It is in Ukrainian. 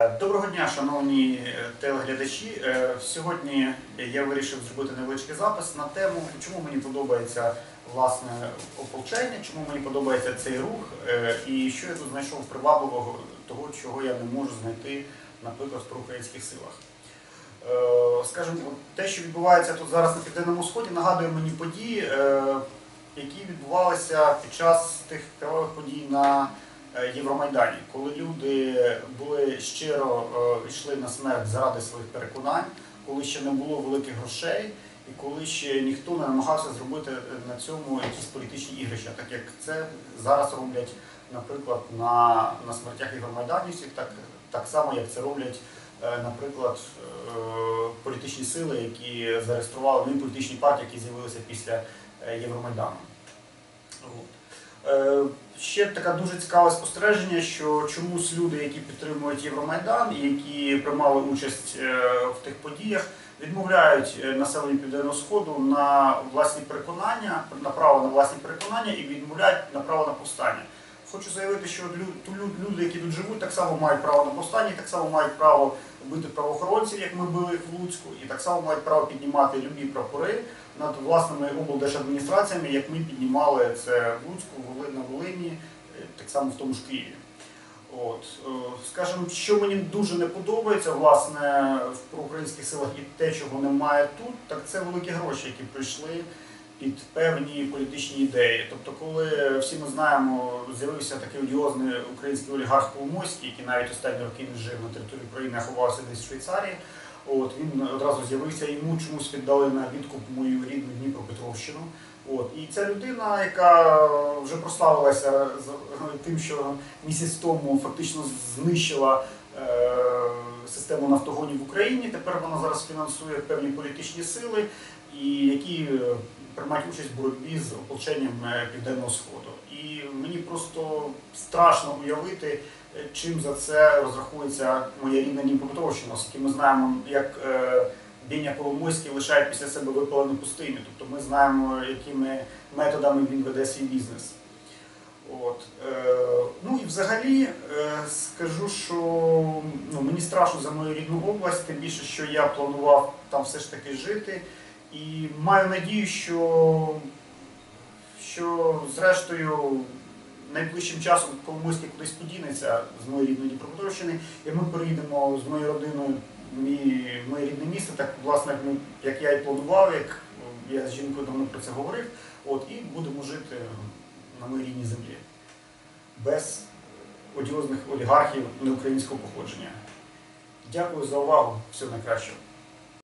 Доброго дня, шановні е, телеглядачі. Е, Сьогодні я вирішив зробити невеличкий запис на тему, чому мені подобається власне ополчення, чому мені подобається цей рух, е, і що я тут знайшов привабливого того, чого я не можу знайти, наприклад, в проукраїнських силах. Скажімо, те, що відбувається тут зараз на Південному Сході, нагадує мені події, які відбувалися під час тих кривавих подій на Євромайдані, коли люди були щиро е, йшли на смерть заради своїх переконань, коли ще не було великих грошей, і коли ще ніхто не намагався зробити на цьому якісь політичні ігрища, так як це зараз роблять, наприклад, на, на смертях євромайданівців, так, так само як це роблять. е, Наприклад, е, політичні сили, які зареєстрували ну, і політичні партії, які з'явилися після Євромайдану. Е, Ще таке дуже цікаве спостереження, що чомусь люди, які підтримують Євромайдан і які приймали участь е, в тих подіях, відмовляють е, населенню Південного Сходу на власні переконання, на право на власні переконання і відмовляють на право на повстання. Хочу заявити, що люди, які тут живуть, так само мають право на повстання, так само мають право бити правоохоронців, як ми били в Луцьку, і так само мають право піднімати любі прапори над власними облдержадміністраціями, як ми піднімали це в Луцьку, на Волині, е, так само в тому ж Києві. От, е, скажімо, що мені дуже не подобається власне в проукраїнських силах і те, чого немає тут, так це великі гроші, які прийшли під певні політичні ідеї. Тобто, коли всі ми знаємо, з'явився такий одіозний український олігарх Коломойський, який навіть останні роки не жив на території України, а ховався десь в Швейцарії. От він одразу з'явився, йому чомусь віддали на відкуп мою рідну Дніпропетровщину. От і ця людина, яка вже прославилася тим, що місяць тому фактично знищила е, систему нафтогонів в Україні. Тепер вона зараз фінансує певні політичні сили, і які е, приймають участь в боротьбі з ополченням е, Південного Сходу. І мені просто страшно уявити, е, чим за це розрахується моя рідна Дніпропетровщина, оскільки ми знаємо, як е, Беня Коломойський лишає після себе випалену пустиню. Тобто ми знаємо, якими методами він веде свій бізнес. От. Е, ну і взагалі е, скажу, що ну, мені страшно за мою рідну область, тим більше, що я планував там все ж таки жити. І маю надію, що, що зрештою найближчим часом Коломойський кудись подінеться з моєї рідної Дніпропетровщини, і ми переїдемо з моєю родиною в моє рідне місто, так власне, як, ми, як я і планував, як я з жінкою давно про це говорив, от, і будемо жити на моїй рідній землі без одіозних олігархів неукраїнського походження. Дякую за увагу. Всього найкращого.